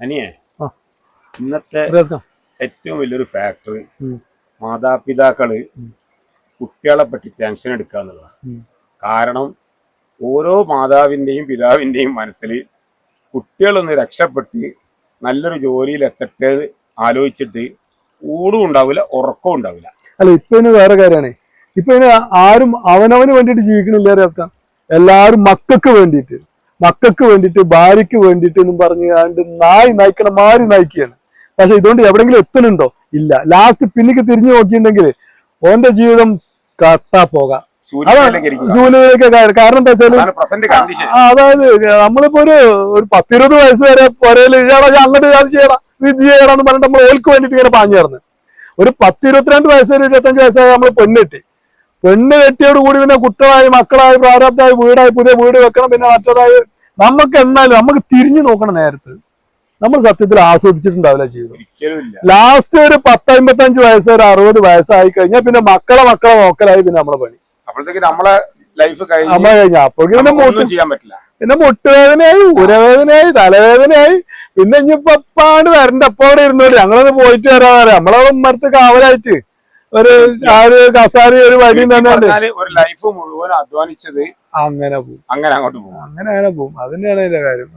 അനിയേ. ഇന്നത്തെ ഏറ്റവും വലിയൊരു ഫാക്ടർ. മാതാപിതാക്കൾ കുട്ടികളെ പറ്റി ടെൻഷൻ എടുക്കുക എന്നുള്ളതാണ്. കാരണം ഓരോ മാതാവിന്റെയും പിതാവിന്റെയും മനസ്സിൽ കുട്ടികളൊന്ന് രക്ഷപ്പെട്ട് നല്ലൊരു ജോലിയിൽ എത്തട്ടെ ആലോചിച്ചിട്ട് ഊടും ഉണ്ടാവില്ല ഉറക്കവും ഉണ്ടാവില്ല. അല്ല ഇപ്പൊ ഇനി വേറെ കാര്യമാണ്. ഇപ്പൊ ഇനി ആരും അവനവന് വേണ്ടിയിട്ട് ജീവിക്കണില്ല റിയാസ്ക എല്ലാരും മക്കൾക്ക് വേണ്ടിയിട്ട്. മക്കൾക്ക് വേണ്ടിയിട്ട് ഭാര്യക്ക് വേണ്ടിയിട്ട് എന്നും പറഞ്ഞ് ആണ്ട് നായി നയിക്കണ മാറി നയിക്കുകയാണ്. പക്ഷെ ഇതുകൊണ്ട് എവിടെങ്കിലും എത്തുന്നുണ്ടോ? ഇല്ല. ലാസ്റ്റ് പിന്നിക്ക് തിരിഞ്ഞു നോക്കിയിട്ടുണ്ടെങ്കിൽ ഓന്റെ ജീവിതം കട്ടാ പോകാം. ഇരിക്കുക. കാരണം എന്താ വെച്ചാൽ അതായത് നമ്മളിപ്പോ ഒരു ഒരു പത്തിരുപത് വയസ്സ് വരെ പുരയിൽ ഇയാളെ അങ്ങോട്ട് അത് ചെയ്യണം ഇത് ചെയ്യണം എന്ന് പറഞ്ഞിട്ട് നമ്മൾ ഓൽക്ക് വേണ്ടിട്ട് ഇങ്ങനെ പാഞ്ഞു ചേർന്ന് ഒരു പത്തിരുപത്തിരണ്ട് വയസ്സ് വരെ ഇരുപത്തഞ്ച് വയസ്സായി നമ്മൾ പെണ്ണ് കെട്ടി. പെണ്ണ് കെട്ടിയോട് കൂടി പിന്നെ കുട്ടനായി മക്കളായി പ്രാരാബ്ദമായി വീടായി പുതിയ വീട് വെക്കണം പിന്നെ മറ്റേതായി. നമുക്ക് എന്നാലും നമുക്ക് തിരിഞ്ഞു നോക്കണം നേരത്ത്. നമ്മൾ സത്യത്തിൽ ആസ്വദിച്ചിട്ടുണ്ടാവില്ല ജീവിതം. ലാസ്റ്റ് ഒരു പത്തമ്പത്തഞ്ച് വയസ്സ് ഒരു അറുപത് വയസ്സായി കഴിഞ്ഞാൽ പിന്നെ മക്കളെ മക്കളെ നോക്കലായി പിന്നെ നമ്മളെ പണി. അപ്പോഴത്തേക്ക് നമ്മളെ ലൈഫ് കഴിഞ്ഞ് നമ്മളെ അപ്പോഴേക്കും പിന്നെ ചെയ്യാൻ പറ്റില്ല. പിന്നെ മുട്ടുവേദനയായി ഉരവേദനയായി തലവേദനയായി. പിന്നെ ഇനിയിപ്പോ എപ്പാണ്ട് വരണ്ട എപ്പോടെ ഇരുന്നോളി. ഞങ്ങളൊന്ന് പോയിട്ട് വരാ. നമ്മളത് നമ്മളെ ഉമ്മർത്ത് കാവലായിട്ട്. ഒരു ഒരു കസാരി ഒരു വഴി തന്നെ ഒരു ലൈഫ് മുഴുവൻ അധ്വാനിച്ചത് അങ്ങനെ പോകും അങ്ങനെ അങ്ങോട്ട് പോകും അങ്ങനെ അങ്ങനെ പോകും അതിന്റെയാണ് ഇതിന്റെ കാര്യം.